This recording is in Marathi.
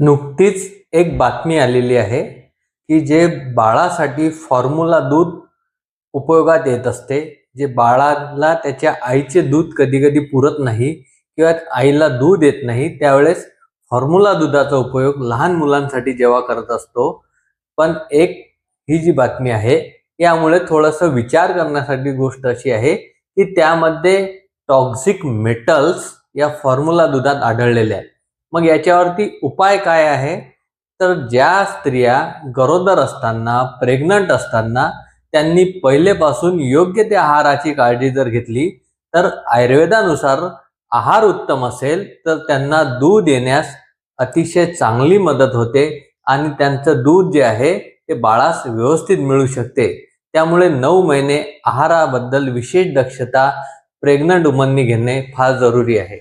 नुकतीच एक बातमी आलेली आहे की जे बाळासाठी फॉर्म्युला दूध उपयोगात येत असते जे बाळाला त्याच्या आईचे दूध कधी कधी पुरत नाही किंवा आईला दूध येत नाही त्यावेळेस फॉर्म्युला दुधाचा उपयोग लहान मुलांसाठी जेव्हा करत असतो. पण एक ही जी बातमी आहे यामुळे थोडंसं विचार करण्यासाठी गोष्ट अशी आहे की त्यामध्ये टॉक्झिक मेटल्स या फॉर्म्युला दुधात आढळलेल्या आहेत. मग याच्यावरती उपाय काय आहे? तर ज्या स्त्रिया गरोदर असताना प्रेग्नंट असताना त्यांनी पहिलेपासून योग्य त्या आहाराची काळजी जर घेतली तर आयुर्वेदानुसार आहार उत्तम असेल तर त्यांना दूध येण्यास अतिशय चांगली मदत होते आणि त्यांचं दूध जे आहे ते बाळास व्यवस्थित मिळू शकते. त्यामुळे नऊ महिने आहाराबद्दल विशेष दक्षता प्रेग्नंट वुमननी घेणे फार जरुरी आहे.